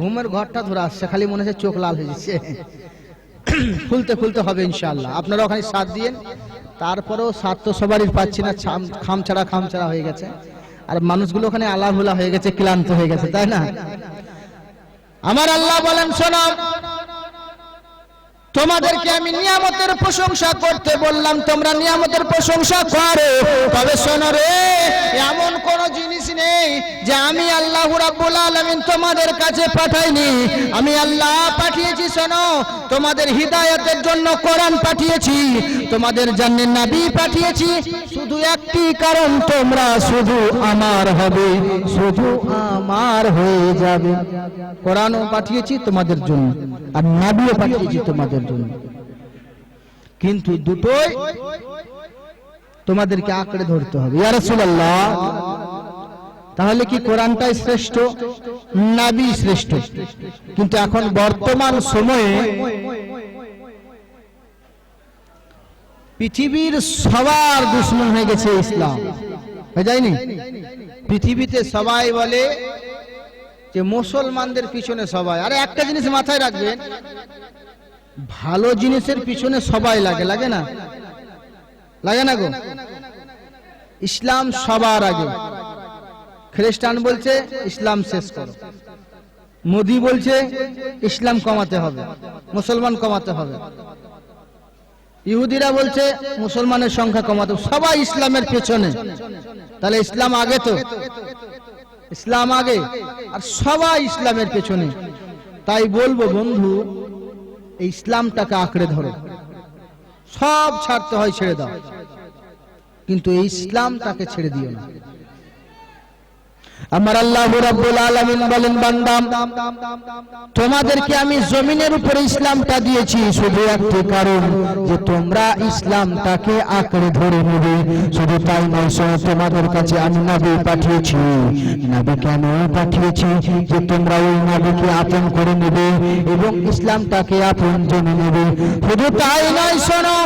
ঘুমের ঘরটা ধরে আসছে, খালি মনে হচ্ছে চোখ লাল হয়ে যাচ্ছে। খুলতে খুলতে হবে ইনশাল্লাহ আপনারা ওখানে সাথ দিয়েন তারপরেও সাত তো সবারই পাচ্ছি না খামছাড়া খামছাড়া হয়ে গেছে। আর মানুষগুলো ওখানে আলাহুলা হয়ে গেছে, ক্লান্ত হয়ে গেছে, তাই না? আমার আল্লাহ বলেন, শোনো তোমাদেরকে আমি নিয়ামতের প্রশংসা করতে বললাম, তোমরা নিয়ামতের প্রশংসা করো। তবে শোনো রে, এমন কোন জিনিস নেই যে আমি আল্লাহ রাব্বুল আলামিন তোমাদের কাছে পাঠাইনি। আমি আল্লাহ পাঠিয়েছি, শোনো, তোমাদের হিদায়াতের জন্য কোরআন পাঠিয়েছি, তোমাদের জন্য নবী পাঠিয়েছি। শুধু একটি কারণ, তোমরা শুধু আমার হবে, শুধু আমার হয়ে যাবে। কোরআনও পাঠিয়েছি তোমাদের জন্য, আর নাবিও পাঠিয়েছি তোমাদের জন্য। কিন্তু দুটোই তোমাদেরকে আঁকড়ে ধরতে হবে। তাহলে কি কোরআনটাই শ্রেষ্ঠ নাবি শ্রেষ্ঠ? কিন্তু এখন বর্তমান সময়ে পৃথিবীর সবার দুশ্মন হয়ে গেছে ইসলাম। হয়ে যায়নি? পৃথিবীতে সবাই বলে যে মুসলমানদের পিছনে সবাই। আরে একটা জিনিস মাথায় রাখবেন ভালো জিনিসের পিছনে সবাই লাগে লাগে না? লাগে না গো? ইসলাম সবার আগে। খ্রিস্টান বলছে, ইসলাম শেষ করো। মোদি বলছে, ইসলাম কমাতে হবে। মুসলমান কমাতে হবে। ইহুদিরা বলছে, মুসলমানের সংখ্যা কমাতে সবাই ইসলামের পেছনে। তাহলে ইসলাম আগে তো? ইসলাম আগে। আর সবাই ইসলামের পেছনে। তাই বলব বন্ধু এই ইসলামটাকে আঁকড়ে ধরো। সব ছাড়তে হয় ছেড়ে দাও। কিন্তু এই ইসলামটাকে ছেড়ে দিও না। আমার আল্লাহ রাব্বুল আলামিন বলেন বান্দা তোমাদেরকে আমি জমিনের উপরে ইসলামটা দিয়েছি শুধু একটি কারণ যে তোমরা ইসলামটাকে আঁকড়ে ধরে নেবে। শুধু তাই নয় শোনো, তোমাদের কাছে আমি নবী পাঠিয়েছি। নবী কেন পাঠিয়েছি? যে তোমরা ওই নবীকে আপন করে নেবে এবং ইসলামটাকে আপন জেনে নেবে। শুধু তাই নয় শোনো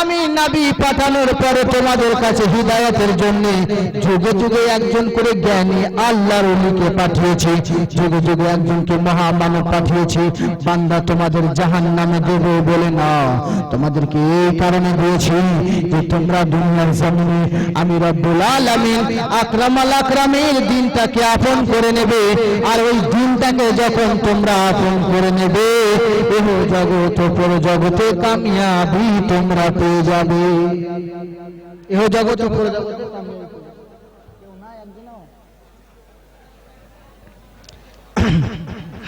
আমি নবী পাঠানোর পরে তোমাদের কাছে হিদায়তের জন্য যুগে যুগে একজন করে জ্ঞানী আল্লাহর অলিকে পাঠিয়েছি, যুগে যুগে একজনকে মহামানব পাঠিয়েছি। বান্দা তোমাদের জাহান নামে দেবে বলে না। তোমাদেরকে এই কারণে দিয়েছি যে তোমরা দুনিয়ার জমিনে আমি রব্বুল আলামিন আকরামাল আকরামের দিনটাকে আপন করে নেবে। আর ওই দিনটাকে যখন তোমরা আপন করে নেবে, এহ জগৎ পর জগতে কামিয়াবি তোমরা পেয়ে যাবে। এহ জগৎ পর জগতে কামিয়াবি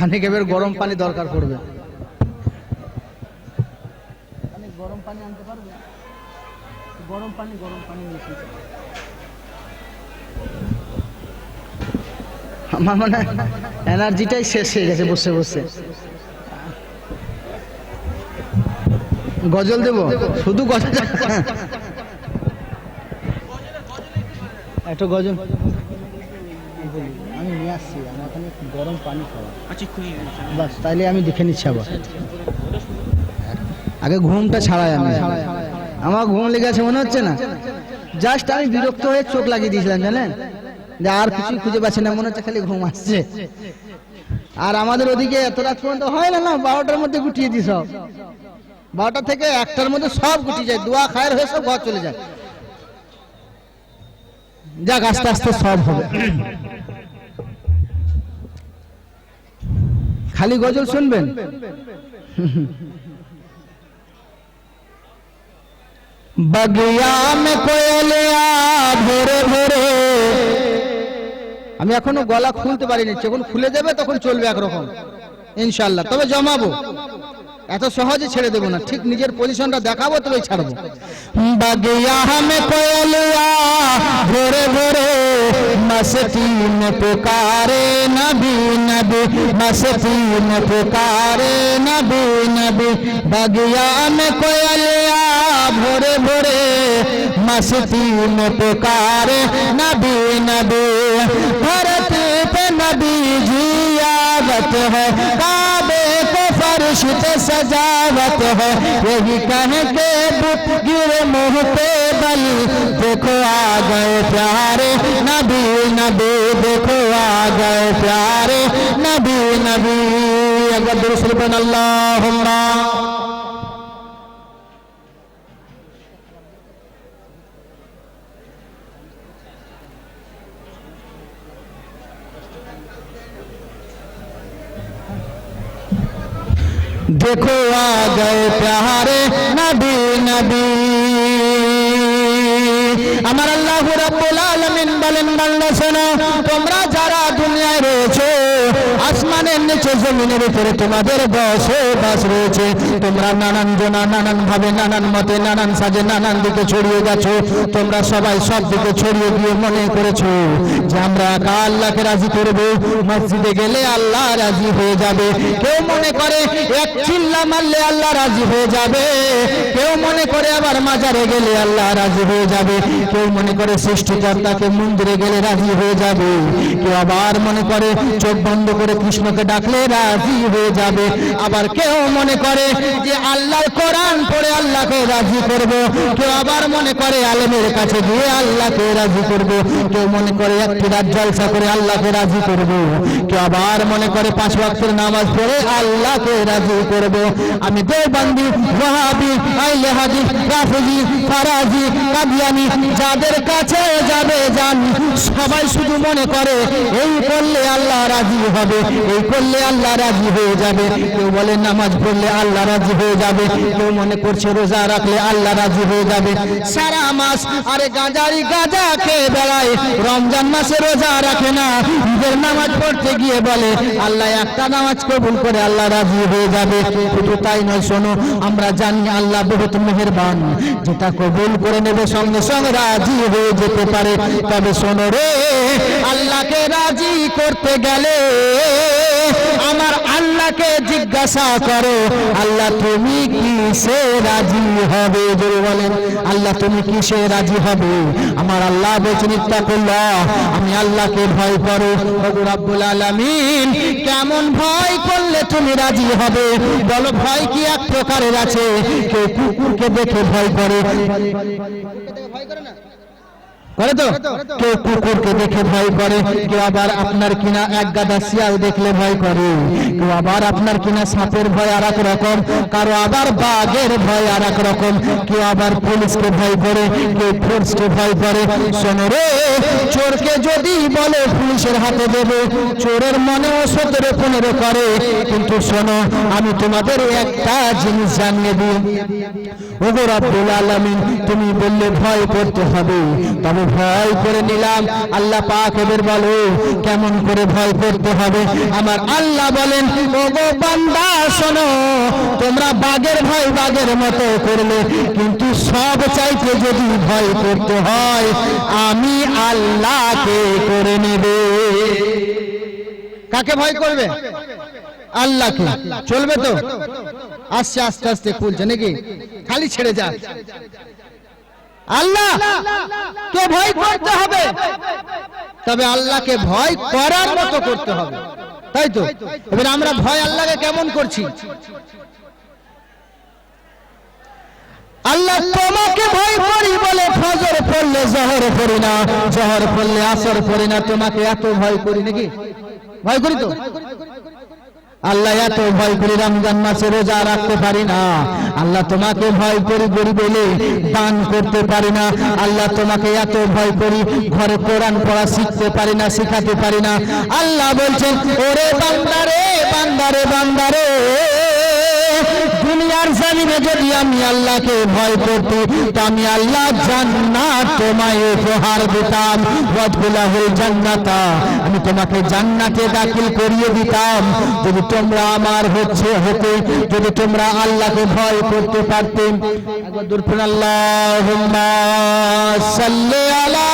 খানিক এবার গরম পানি দরকার পড়বে। গরম পানি আনতে পারবে? গরম পানি গরম পানি আমার মানে এনার্জিটাই শেষ হয়ে গেছে বসে বসে। গজল দেব? শুধু গজল? একটু গজল আমি নিয়ে আসছি আমার ওখানে গরম পানি খাওয়া। বাস তাইলে আমি দেখে নিচ্ছি আবার। আগে ঘুমটা ছাড়াই আমি। আমার ঘুম লেগে আছে মনে হচ্ছে না? জাস্ট আমি বিরক্ত হয়ে চোখ লাগিয়ে দিয়েছিলাম জানেন? যে আর কিছুই খুঁজে পাচ্ছি না মনে হচ্ছে খালি ঘুম আসছে। আর আমাদের ওদিকে এত রাত পর্যন্ত হয় না না? বারোটার মধ্যে গুটিয়ে দিই সব। বারোটা থেকে একটার মধ্যে সব গুটিয়ে যায়। দোয়া খায়ের হয়ে সব ঘর চলে যায়। যাক আস্তে আস্তে সব হবে। খালি গজল শুনবেন? আমি এখনও গলা খুলতে পারিনি, যখন খুলে দেবে তখন চলবে একরকম। ইনশাল্লাহ তবে জমাবো। এত সহজে ছেড়ে দেবো না, ঠিক নিজের পজিশনটা দেখাবো, তবে ছাড়বো। বগিয়া মে কোয়লিয়া ভোরে। मस्ती में पुकारे, नबी नबी, मस्ती में पुकारे, नबी नबी। बगिया में कोयलिया भोरे भोरे। मस्ती में पुकारे, नबी नबी। भरत पे नबी जी आवत है। काबे को फर्श पे सजावत है। यही कह के बुत गिर मुँह पे बल, देखो आ गए प्यारे, नबी नबी, देखो आ गए प्यारे, नबी नबी, अगर दुरुस्त अल्लाह देखो आ गए प्यारे, नबी नबी আমার আল্লাহ আলামিন বলেন বান্দা শোনো তোমরা যারা দুনিয়ায় রয়েছে আসমানের নিচে জমিনের উপরে তোমাদের বসবাস রয়েছে। তোমরা নানান জনা নানান ভাবে, নানান মতে, নানান সাজে, নানান দিকে ছড়িয়ে গেছো। তোমরা সবাই সব দিকে ছড়িয়ে গিয়ে মনে করেছ যে আমরা একা আল্লাহকে রাজি করব। মসজিদে গেলে আল্লাহ রাজি হয়ে যাবে। কেউ মনে করে এক চিল্লা মারলে আল্লাহ রাজি হয়ে যাবে। কেউ মনে করে আবার মাজারে গেলে আল্লাহ রাজি হয়ে যাবে। কেউ মনে করে সৃষ্টিকর্তাকে মন্দিরে গেলে রাজি হয়ে যাবে। কেউ আবার মনে করে চোখ বন্ধ করে কৃষ্ণকে ডাকলে রাজি হয়ে যাবে। আবার কেউ মনে করে যে আল্লাহর কোরআন পড়ে আল্লাহকে রাজি করব। কেউ আবার মনে করে আলেমের কাছে গিয়ে আল্লাহকে রাজি করব। কেউ মনে করে একটি রাত জলসা করে আল্লাহকে রাজি করব। কেউ আবার মনে করে পাঁচ ওয়াক্তের নামাজ পড়ে আল্লাহকে রাজি করব। আমি দেওবন্দি, ওয়াহাবি, আইলে হাদি রাফিজি, ফারাজি, কাদিয়ানি, যাদের কাছে যাবে যান, সবাই শুধু মনে করে এই করলে আল্লাহ রাজি হবে। এই করলে আল্লাহ রাজি হয়ে যাবে। কেউ বলে নামাজ পড়লে আল্লাহ রাজি হয়ে যাবে। কেউ মনে করছে রোজা রাখলে আল্লাহ রাজি হয়ে যাবে। সারা মাস আরে গাঁজারি গাঁজা খেয়ে বেড়ায়। রমজান মাসে রোজা রাখে না। ঈদের নামাজ পড়তে গিয়ে বলে, আল্লাহ একটা নামাজ কবুল করে আল্লাহ রাজি হয়ে যাবে। শুধু তাই নয়, শোনো, আমরা জানি আল্লাহ বহুত মেহেরবান। যেটা কবুল করে নেবে সঙ্গে সঙ্গে রাজি হয়ে যেতে পারে। তবে শোনো রে, আল্লাহকে রাজি করতে গেলে আমার আল্লাহকে জিজ্ঞাসা করো, আল্লাহ তুমি কিসে রাজি হবে? যদি বলেন, আল্লাহ তুমি কিসে রাজি হবে? আমার আল্লাহ বলছেন, ইত্তাকুল্লাহ, আমি আল্লাহকে ভয় করো। রাব্বুল আলামিন, কেমন ভয় করলে তুমি রাজি হবে? বলো, ভয় কি এক প্রকারের আছে? কেউ কুকুরকে দেখে ভয় করে। করে তো? কেউ কুকুরকে দেখে ভয় করে কেউ আবার আপনার কিনা এক গাদা শিয়াল দেখলে ভয় করে। কেউ আবার আপনার কিনা সাপের ভয় আর এক রকম কারও আবার বাঘের ভয় আর এক রকম। কেউ আবার পুলিশকে ভয় করে কেউ ফোর্সকে ভয় করে। শোনো রে চোরকে যদি বলে পুলিশের হাতে দেবে চোরের মনেও সতেরো পনেরো করে। কিন্তু শোনো আমি তোমাদের একটা জিনিস জানিয়ে দিই। ওগো রব্বুল আলামিন তুমি বললে ভয় করতে হবে। তবে ভয় করে নিলাম। আল্লাহ পাক এদের বলো, কেমন করে ভয় করতে হবে? আমার আল্লাহ বলেন, ওগো বান্দা, শোনো, তোমরা বাঘের ভয় বাঘের মতো করলে, কিন্তু সব চাইতে যদি ভয় করতে হয়, আমি আল্লাহকে করে নেবে। কাকে ভয় করবে? আল্লাহকে। চলবে তো? আস্তে আস্তে আস্তে খুলছে, নাকি? খালি ছেড়ে যা। আল্লাহ, কে ভয় করতে হবে। তবে আল্লাহকে ভয় করার মতো করতে হবে। তাই তো? এবার আমরা ভয় আল্লাহকে কেমন করছি? আল্লাহ তোমাকে ভয় করি বলে ফজর পড়লে জহর পড়ি না, জহর পড়লে আসর পড়ি না, তোমাকে এত ভয় করি নাকি? ভয় করি তো? আল্লাহ এত ভয় করি রমজান মাসে রোজা রাখতে পারি না। আল্লাহ তোমাকে ভয় করি গরিব এলে দান করতে পারি না। আল্লাহ তোমাকে এত ভয় করি ঘরে কোরআন পড়া শিখতে পারি না, শিখাতে পারি না। আল্লাহ বলছেন, ওরে বান্দারে বান্দারে বান্দারে দুনিয়ার জমিনে যদি আমি আল্লাহকে ভয় করতে আমি আল্লাহ জান্নাত তোমায় উপহার দিতাম। ওয়াদখুলাহুল জান্নাতা, আমি তোমাকে জান্নাতে দাখিল করিয়ে দিতাম। যদি তোমরা আমার হচ্ছে হতে, যদি তোমরা আল্লাহকে ভয় করতে পারতে, একবার দূর আল্লাহুম্মা সাল্লি আলা